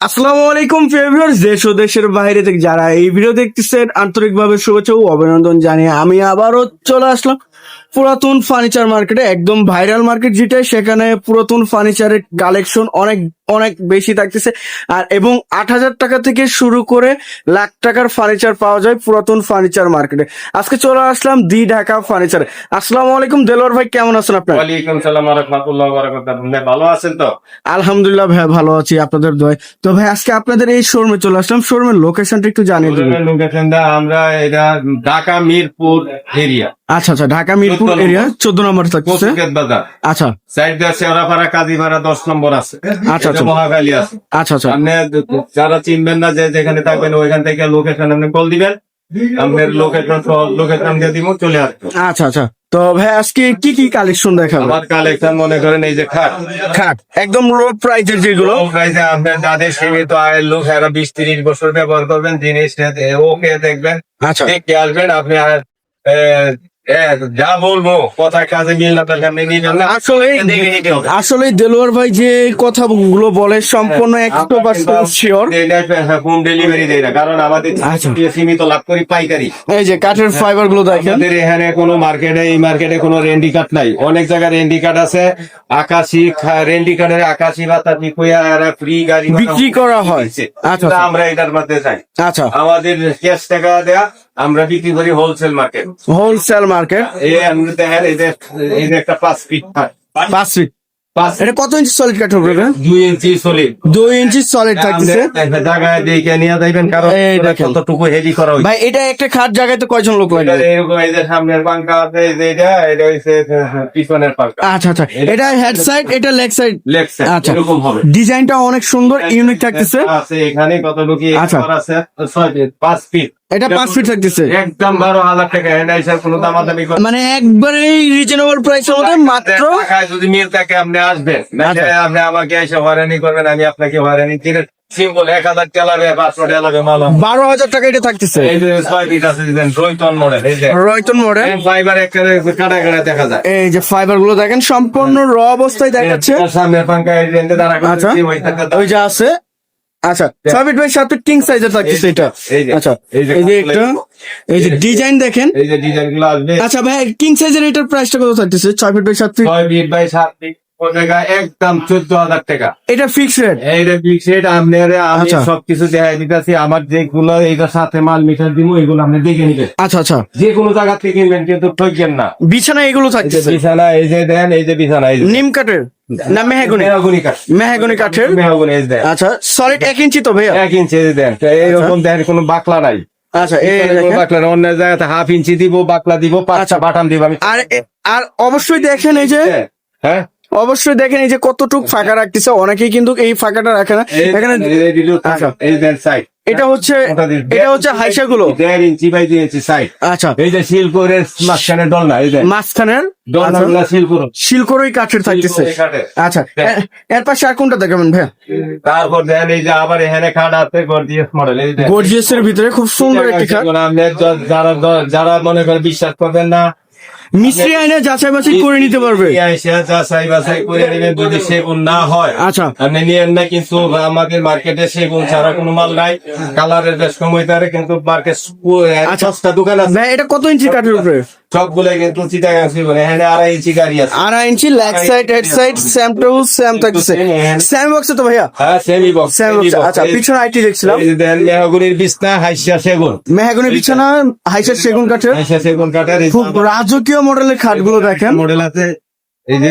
আসসালামু আলাইকুম ফেভিয়ার্স দেশ ও দেশের বাইরে থেকে যারা এই ভিডিও দেখতেছেন, আন্তরিকভাবে শুভেচ্ছা ও অভিনন্দন জানিয়ে আমি আবারও চলে আসলাম পুরাতন ফার্নিচার মার্কেটে একদম ভাইরাল মার্কেট যেটা সেখানে পুরাতন ফার্নিচারের কালেকশন অনেক অনেক বেশি থাকতেছে। আর এবং আট হাজার টাকা থেকে শুরু করে লাখ টাকার ফার্নিচার পাওয়া যায় পুরাতন ফার্নিচার মার্কেটে আজকে চলে আসলাম দি ঢাকা ফার্নিচার আসসালামু আলাইকুম দেলোয়ার ভাই কেমন আছেন আপনার? ওয়ালাইকুম সালাম রহমতুল্লাহ বারাকাতুহু। ভালো আছেন তো? আলহামদুলিল্লাহ ভাই ভালো আছি আপনাদের দয় তো ভাই আজকে আপনাদের এই শোরুমে চলে আসলাম। শোরুমের লোকেশনটা একটু জানিয়ে লোকেশনটা আমরা এটা ঢাকা মিরপুর এরিয়া আচ্ছা আচ্ছা ঢাকা মিরপুর এরিয়া চোদ্দ নম্বর থাকছে আচ্ছা। সাইড দিয়ে শেওড়াপাড়া কাজীপাড়া দশ নম্বর আছে। আচ্ছা, আছে। আচ্ছা আচ্ছা। আপনি যারা চিনবেন না যে যেখানে থাকবেন ওইখান থেকে লোকেশন আপনি কল দিবেন। আপনার লোকেশন লোকেশন দিয়ে দিব চলে আসবে। আচ্ছা আচ্ছা। তো ভাই আজকে কি কি কালেকশন দেখাবো? আমার কালেকশন মনে করেন এই যে খাট। খাট। একদম লো প্রাইজের যেগুলো। ও প্রাইসে আপনার যাদের সীমিত আয়ের লোক এরা বিশ তিরিশ বছর ব্যবহার করবেন জিনিসটা ওকে দেখবেন। আচ্ছা। দেখে আসবেন আপনি আর যা বলব কথা কাজে মিল না আসলে দেখে আসলে দেলোয়ার ভাই যে কথাগুলো বলে সম্পূর্ণ একশো পার্সেন্ট শিওর হোম ডেলিভারি দেয় না কারণ আমাদের আচ্ছা। সীমিত লাভ করি পাইকারি। এই যে কাঠের ফাইবারগুলো দেখেন। আমাদের এখানে কোনো মার্কেটে এই মার্কেটে কোনো রেন্ডি কার্ড নাই। অনেক জায়গায় রেন্ডি কার্ড আছে। আকাশি রেন্ডি কার্ডের আকাশি বাতাসি কুয়া ফ্রি গাড়ি বিক্রি করা হয়। আচ্ছা। আমরা এটার মধ্যে যাই। আচ্ছা। আমাদের ক্যাশ টাকা দেয়া আমরা বিক্রি করি হোলসেল মার্কেট হোলসেল মার্কেট এই দেখেন এদের একটা পাঁচ ফিট পাঁচ ফিট এটা কত ইঞ্চি সলিড? দুই ইঞ্চি সলিড দুই ইঞ্চি সলিড থাকতেছে। জায়গায় দেখে নিয়ে যাইবেন কারণ কতটুকু হেভি করা ভাই এটা একটা খাট জায়গায় তো কয়জন লোক লাগে এটা এরকম এই যে সামনের পাঙ্কা আছে যে এটা এটা পিছনের পাঙ্কা আচ্ছা আচ্ছা এটা হেড সাইড এটা লেগ সাইড লেগ সাইড আচ্ছা। এরকম হবে। ডিজাইনটা অনেক সুন্দর ইউনিক থাকতেছে। আছে এখানে কতটুকু আচ্ছা। এখানে আছে? ছয় ফিট পাঁচ ফিট এটা পাঁচ ফিট থাকতেছে। একদম বারো হাজার টাকা। এনে হিসাব কোনো দামাদামি করে মানে একবারে রিজনেবল প্রাইসের মধ্যে মাত্র যদি মিল থাকে আপনি আসবেন। আচ্ছা। আপনি আমাকে এসে হয়রানি করবেন আমি আপনাকে হয়রানি কিনে সিম্পল এক হাজার চালাবে পাঁচশো চালাবে মাল বারো হাজার টাকা এটা থাকতেছে। এই যে ছয় ফিট আছে রয়তন মডেল এই যে রয়তন মডেল ফাইবার একটা কাটা কাটা দেখা যায়। এই যে ফাইবারগুলো দেখেন সম্পূর্ণ র অবস্থায় দেখাচ্ছে। এর সামনের পাঙ্কা এই যে দাঁড়া আচ্ছা। ওই টাকা ওই যে আছে। আচ্ছা ছয় ফিট বাই সাত ফিট কিং সাইজের থাকতেছে এটা আচ্ছা এই যে একটা এই যে ডিজাইন দেখেন। এই যে ডিজাইনগুলো আসবে। আচ্ছা ভাই কিং সাইজের এটার প্রাইসটা কত থাকতেছে? ছয় ফিট বাই সাত ফিট ছয় ফিট বাই সাত ফিট একদম চোদ্দ হাজার টাকা। এটা আমি আচ্ছা। সবকিছু দেখাই আমার যেগুলো এইটার সাথে মাল মিটার দিব এগুলো আপনি দেখে নিবেন। আচ্ছা আচ্ছা। যে কোনো জায়গা থেকে কিনবেন কিন্তু ঠকবেন না। বিছানা এগুলো এই যে বিছানা এই যে দেন এই যে বিছানা এই নিম কাঠের? না মেহাগুনি? মেহগুনি কাঠ। মেহাগুনি কাঠের? মেহগুনি এই দেন। আচ্ছা সলিড এক ইঞ্চি তো ভাইয়া? এক ইঞ্চি এই দেন। এইরকম কোনো বাকলা নাই। আচ্ছা এই কোনো বাকলা অন্য জায়গাতে হাফ ইঞ্চি দিব বাকলা দিব আচ্ছা। বাটাম দিব আমি। আর আর অবশ্যই দেখেন এই যে হ্যাঁ? অবশ্যই দেখেন এই যে কতটুক ফাঁকা রাখতেছে অনেকেই কিন্তু এই ফাঁকাটা রাখে না। এখানে। আচ্ছা। এটা হচ্ছে। এটা হচ্ছে হাইসা গুলো। দেড় ইঞ্চি বাই দুই ইঞ্চি সাইড আচ্ছা। এই যে শিলকোরের মাঝখানে ডলনা এই যে। মাঝখানের ডলনা শিলকোর শিলকরই কাঠের থাকতেছে। আচ্ছা। এর পাশে আর কোনটা দেখাবেন তারপর এই যে আবার এখানে খাট আছে গর্জিয়াস মডেল এই যে গর্জিয়াস এর ভিতরে খুব সুন্দর একটি খাট যারা যারা মনে করে বিশ্বাস করবেন না মিস্ত্রি আইনে যাচাই বাছাই করে নিতে পারবে। যাচাই বাছাই করে নেবেন যদি সেগুন না হয়। আচ্ছা। আপনি নিয়েন না কিন্তু আমাদের মার্কেটে সেগুন ছাড়া কোনো মাল নাই। কালারের বেশ কিন্তু মার্কেট আচ্ছা। সস্তা দোকান আছে। এটা কত ইঞ্চি কাঠের উপরে? সবগুলো কিন্তু চিটাগাং সেগুন এখানে আড়াই ইঞ্চি গাড়ি আছে। আড়াই ইঞ্চি leg side head side same to same থাকতেছে। স্যাম বক্সে তো ভাইয়া? হ্যাঁ সেমি বক্স স্যাম বক্স আচ্ছা পিছনে আইটি দেখছিলাম। মেহগুনির বিছনা হাইসা সেগুন। মেহাগুনি বিছানা হাইসার সেগুন কাঠের। হাইসা সেগুন কাঠের। খুব রাজকীয় মডেলের খাটগুলো দেখেন। মডেল আছে। এই যে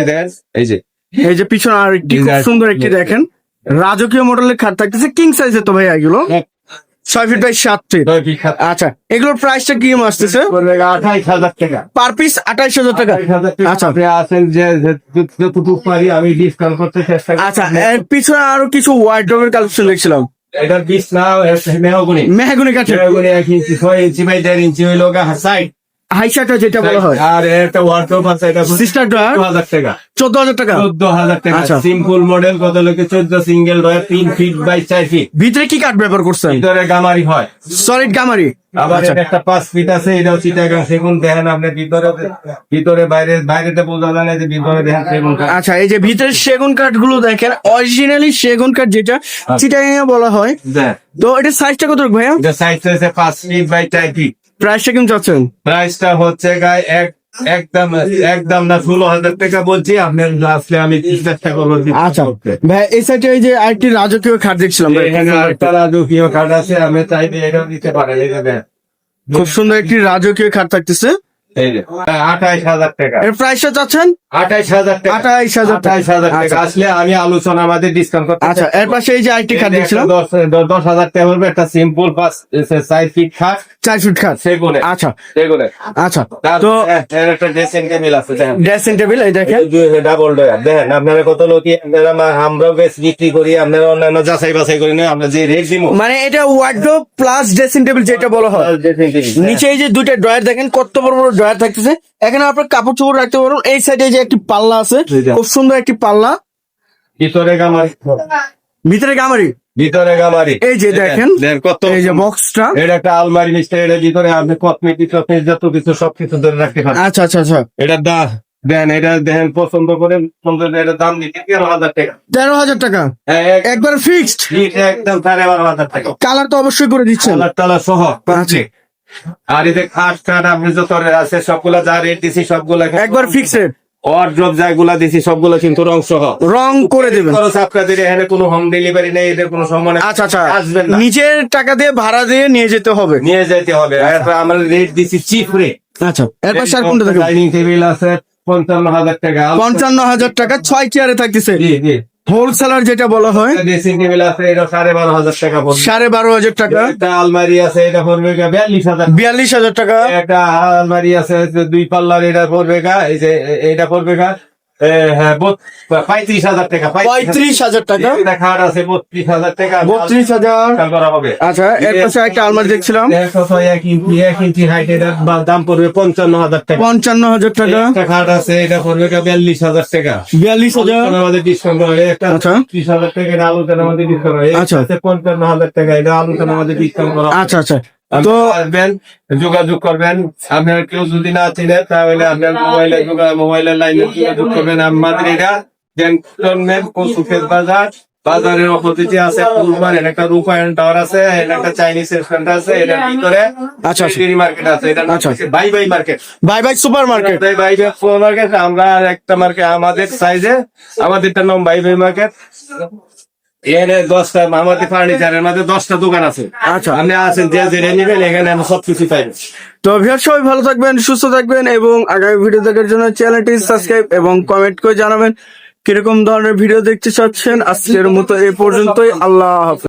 এই যে। এই যে পিছনে আর একটি খুব সুন্দর একটি দেখেন। রাজকীয় মডেলের খাট থাকতেছে। কিং সাইজের তো ভাইয়া এগুলো। হ্যাঁ। ছয় ফিট বাই সাত ফিট আচ্ছা এগুলোর প্রাইসটা কি আসতেছে? আঠাইশ হাজার টাকা। পার পিস আঠাইশ হাজার টাকা। আচ্ছা। আপনি আছেন যে যতটুকু পারি আমি ডিসকাউন্ট করতে চেষ্টা আচ্ছা এর পিছনে আরও কিছু ওয়ার্ড্রোবের কালেকশন দেখছিলাম। এটার বিছ না মেহগুনি। মেহাগুনি কাঠের। মেহগুনি এক ইঞ্চি ছয় ইঞ্চি বাই দেড় ইঞ্চি হইল সাইড হাইসাটা যেটা বলা হয়। আর একটা ওয়ার্ডরোব আছে এটা সিস্টার ড্রয়ার চোদ্দ হাজার টাকা। চোদ্দ হাজার টাকা? চোদ্দ হাজার টাকা। আচ্ছা। সিম্পল মডেল কত লোকে চোদ্দ সিঙ্গেল ড্রয়ার তিন ফিট বাই চার ফিট ভিতরে কি কাঠ ব্যবহার করছেন? ভিতরে গামারি হয়। সলিড গামারি। আবার আচ্ছা। এটা একটা পাঁচ ফিট আছে এটাও চিটাগাং সেগুন। দেখেন আপনি ভিতরে ভিতরে বাইরে বাইরেতে বোঝা যায় না যে ভিতরে দেখেন সেগুন কাঠ। আচ্ছা এই যে ভিতরে সেগুন কাঠগুলো দেখেন অরিজিনালি সেগুন কাঠ যেটা চিটাগাং বলা হয়। তো এটা সাইজটা কত ভাইয়া? এটা সাইজ হচ্ছে পাঁচ ফিট বাই চার ফিট প্রাইসটা কেমন চাচ্ছেন? প্রাইসটা হচ্ছে গায়ে এক একদম একদম না ষোলো হাজার টাকা বলছি আপনি আসলে আমি চেষ্টা করব আচ্ছা। ভাই এই সাইডে এই যে আরেকটি রাজকীয় খাট দেখছিলাম একটা রাজকীয় খাট আছে আমি চাইলে এটাও দিতে পারেন। খুব সুন্দর একটি রাজকীয় খাট থাকতেছে। আঠাইশ হাজার টাকা। এর প্রাইসটা চাচ্ছেন? আঠাইশ হাজার টাকা। আঠাইশ হাজার আঠাইশ হাজার টাকা। আচ্ছা। আসলে আমি আলোচনা আমাদের ডিসকাউন্ট করতে আচ্ছা এর পাশে এই যে আরেকটি খাট দেখছিলাম। দশ দশ- দশ হাজার টাকা পড়বে একটা সিম্পল পাঁচ সাইড ফিট খাট চার ফুট খাট সেগুনে। আচ্ছা। সেগুনে। আচ্ছা। তো এর একটা ড্রেসিং টেবিল আছে ড্রেসিং টেবিল এই দেখেন। ডাবল ডয়ার দেখেন আপনারা কত আপনারা আমরাও বেশ বিক্রি করি আপনারা অন্যান্য যাচাই বাছাই করি না আমরা যে রেট দিব মানে এটা ওয়ার্ডরোব প্লাস ড্রেসিং টেবিল যেটা বলা হয়। নিচে এই যে দুইটা ড্রয়ার দেখেন কত বড় বড় ড্রয়ার থাকতেছে। এখানে আপনার কাপড় চোপড় রাখতে পারবেন। এই সাইডে যে একটি পাল্লা আছে খুব সুন্দর একটি পাল্লা। ভিতরে গামারি। ভিতরে গামারি? ভিতরে গামারি। এই যে দেখেন কত এই যে বক্সটা এটা একটা আলমারি নিশ্চয় এটা ভিতরে আপনি কসমেটিক টসমেটিক যত কিছু সবকিছু ধরে রাখতে পারেন আচ্ছা আচ্ছা আচ্ছা। এটা দা দেন এটা দেখেন পছন্দ করেন পছন্দ করে এটা দাম দিতে তেরো হাজার টাকা। তেরো হাজার টাকা। হ্যাঁ, একবার ফিক্সড একদম সাড়ে বারো হাজার টাকা। কালার তো অবশ্যই করে দিচ্ছেন। কালার টালার সহ। পাচ্ছে আর এতে আপনি যত আছে সবগুলা যা রেট দিছি সবগুলা একবার ফিক্সড যাগুলা দিছি সবগুলো কিন্তু রং সহ। রং করে দেবেন। খরচ আপনাদের এখানে কোনো হোম ডেলিভারি নেই এদের কোনো আচ্ছা আচ্ছা। আসবেন না। নিজের টাকা দিয়ে ভাড়া দিয়ে নিয়ে যেতে হবে। নিয়ে যেতে হবে। আমরা রেট দিছি চিপ রেট আচ্ছা এরপর স্যার কোনটা দেখেন ডাইনিং টেবিল আছে পঞ্চান্ন হাজার টাকা। পঞ্চান্ন হাজার টাকা ছয় চেয়ারে থাকতেছে। জি জি। হোলসেলার যেটা বলা হয় ড্রেসিং টেবিল আছে এটা সাড়ে বারো হাজার টাকা পড়বে। সাড়ে বারো হাজার টাকা। একটা আলমারি আছে এটা পড়বে বিয়াল্লিশ হাজার বিয়াল্লিশ হাজার টাকা। একটা আলমারি আছে দুই পাল্লার এটা পড়বে গা এই যে এটা পড়বে গা পঁয়ত্রিশ হাজার টাকা পঁয়ত্রিশ হাজার টাকা? এটা আছে বত্রিশ হাজার টাকা বত্রিশ হাজার? করা হবে। আচ্ছা এর পাশে একটা আলমারি দেখছিলাম। এক ইঞ্চি এক ইঞ্চি হাইট এটার দাম পড়বে পঞ্চান্ন হাজার টাকা। পঞ্চান্ন হাজার টাকা। খাট আছে এটা পড়বে বিয়াল্লিশ হাজার টাকা। বিয়াল্লিশ হাজার? আমাদের ডিসকাউন্ট হবে। একটা আচ্ছা। ত্রিশ হাজার টাকা এটা আলোচনা আমাদের ডিসকাউন্ট হবে। আচ্ছা। আচ্ছা পঞ্চান্ন হাজার টাকা এটা আলোচনা আমাদের ডিসকাউন্ট করা আচ্ছা আচ্ছা। তো যোগাযোগ করবেন। আপনার কেউ যদি না চিনেন তাহলে আপনার মোবাইলে মোবাইলের লাইনে যোগাযোগ করবেন। আমাদের এটা ক্যান্টনমেন্ট বাজার। বাজারের অপোজিটে আছে ফুলবান এর একটা রূপায়ণ টাওয়ার আছে এর একটা চাইনিজ রেস্টুরেন্ট আছে এটার ভিতরে আচ্ছা, আচ্ছা। মার্কেট আছে এটা আচ্ছা। Bye bye market bye bye super market bye bye super market আমরা আর একটা মার্কেট আমাদের সাইজে আমাদেরটার নাম বাই বাই মার্কেট এখানে দশটা আমাদের ফার্নিচারের মধ্যে দশটা দোকান আছে। আচ্ছা। আপনি আছেন যে নেবেন এখানে আমি সবকিছু পাইবেন তো ভিউয়ার সবাই ভালো থাকবেন সুস্থ থাকবেন এবং আগামী ভিডিও দেখার জন্য চ্যানেলটি সাবস্ক্রাইব এবং কমেন্ট করে জানাবেন। কীরকম ধরনের ভিডিও দেখতে চাচ্ছেন আজকের মতো এ পর্যন্তই। আল্লাহ হাফেজ।